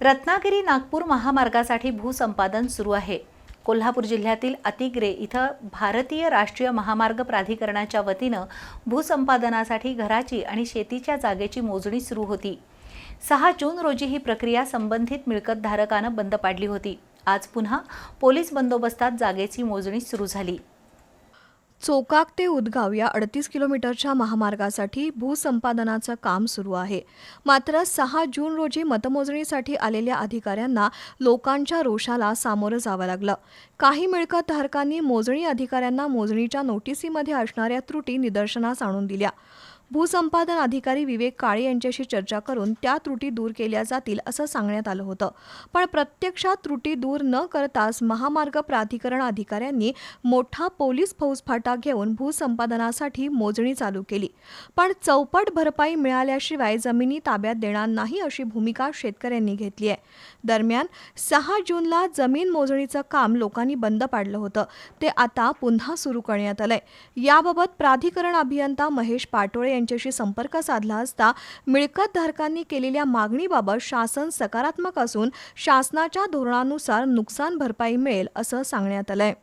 रत्नागिरी नागपूर महामार्गासाठी भूसंपादन सुरू आहे. कोल्हापूर जिल्ह्यातील अतिग्रे इथं भारतीय राष्ट्रीय महामार्ग प्राधिकरणाच्या वतीनं भूसंपादनासाठी घराची आणि शेतीच्या जागेची मोजणी सुरू होती. सहा जून रोजी ही प्रक्रिया संबंधित मिळकतधारकानं बंद पाडली होती. आज पुन्हा पोलीस बंदोबस्तात जागेची मोजणी सुरू झाली. चोकाक ते उदगाव या अडतीस किलोमीटरच्या महामार्गासाठी भूसंपादनाचं काम सुरू आहे. मात्र सहा जून रोजी मतमोजणीसाठी आलेल्या अधिकाऱ्यांना लोकांच्या रोषाला सामोरं जावं लागलं. काही मिळकतधारकांनी मोजणी अधिकाऱ्यांना मोजणीच्या नोटिसीमध्ये असणाऱ्या त्रुटी निदर्शनास आणून दिल्या. भूसंपादन अधिकारी विवेक काळे यांच्याशी चर्चा करून त्या त्रुटी दूर केल्या जातील असं सांगण्यात आलं होतं. पण प्रत्यक्षात त्रुटी दूर न करताच महामार्ग प्राधिकरण अधिकाऱ्यांनी मोठा पोलीस फौजफाटा घेऊन भूसंपादनासाठी मोजणी चालू केली. पण चौपट भरपाई मिळाल्याशिवाय जमिनी ताब्यात देणार नाही अशी भूमिका शेतकऱ्यांनी घेतली आहे. दरम्यान सहा जूनला जमीन मोजणीचं काम लोकांनी बंद पाडलं होतं. ते आता पुन्हा सुरू करण्यात आलंय. याबाबत प्राधिकरण अभियंता महेश पाटोळे यांच्याशी संपर्क साधला असता मिळकतधारकांनी केलेल्या मागणीबाबत शासन सकारात्मक असून शासनाच्या धोरणानुसार नुकसान भरपाई मिळेल असं सांगण्यात आलंय.